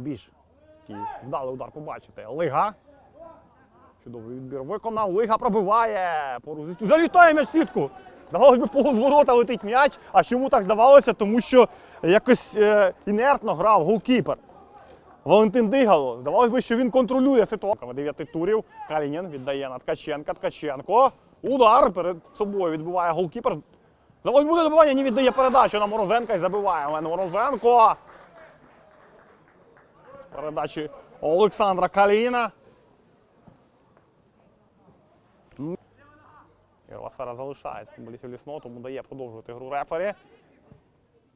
більш вдалий удар побачите. Лига. Чудовий відбір виконав. Лига пробиває. Порузистю. Залітає м'яч сітку. Здавалось би, повз летить м'яч. А чому так здавалося? Тому що якось е, інертно грав голкіпер. Валентин Дигало. Здавалось би, що він контролює ситуацію. Дев'яти турів. Калінін віддає на Ткаченка. Ткаченко. Удар перед собою відбиває голкіпер. Здавалось буде добивання, не віддає передачу на Морозенка і забиває. Але Морозенко. Передачі Олександра Каліна. Ігрова сфера залишається футболістів лісного, тому дає продовжувати гру рефері.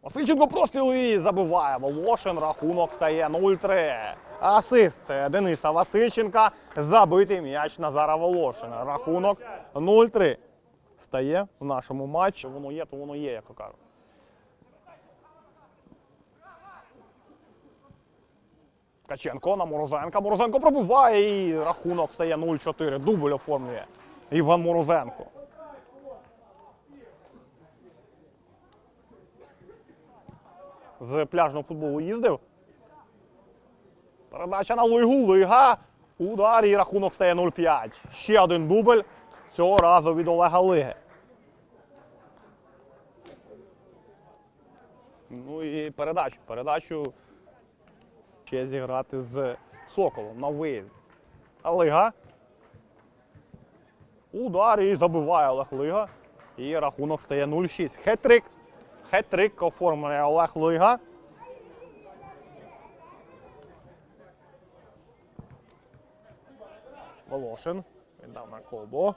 Васильченко простріл і забиває. Волошин. Рахунок стає 0-3. Асист Дениса Васильченка. Забитий м'яч Назара Волошина. Рахунок 0-3. Стає в нашому матчі. Воно є, то воно є, як то кажуть. Ткаченко на Морозенка. Морозенко пробиває і рахунок стає 0-4. Дубль оформлює Іван Морозенко. З пляжного футболу їздив. Передача на Луйгу. Лига. Удар і рахунок стає 0-5. Ще один дубль. Цього разу від Олега Лиги. Ну і передачу. Передачу ще зіграти з Соколом на виїзді. Лига. Удар і забиває Олег Лига. І рахунок стає 0-6. Хет-трик. Хет-трик оформлює Олег Лига. Волошин. Віддав на Кобо.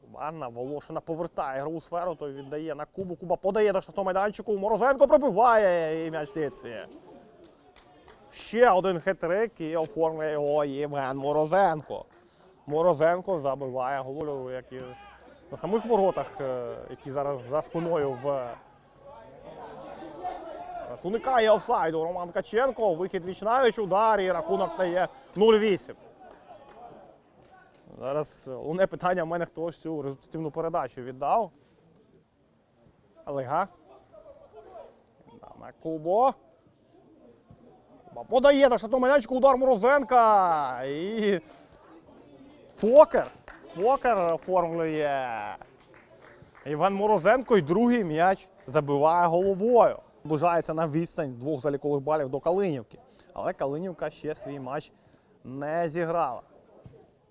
Куба на Волошина повертає гру у сферу, той віддає на Кубу. Куба подає до штрафного майданчику. Морозенко пробиває і м'яч сітці. Ще один хитрик і оформлює його Євген Морозенко. Морозенко забиває голу, як і на самих воротах, е, які зараз за спиною в уникає офсайду Роман Ткаченко. Вихід вічнавич, удар і рахунок стає 0-8. Зараз одне питання в мене хто ж цю результативну передачу віддав. Лига. На Кубо. Подає до штатного майданчику удар Морозенка. І Покер. Покер оформлює. Іван Морозенко і другий м'яч забиває головою. Наближається на відстань двох залікових балів до Калинівки. Але Калинівка ще свій матч не зіграла.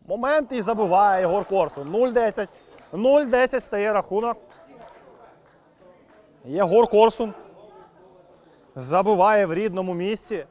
Момент і забиває Єгор Корсун. 0-10. 0-10 стає рахунок. Єгор Корсун забиває в рідному місці.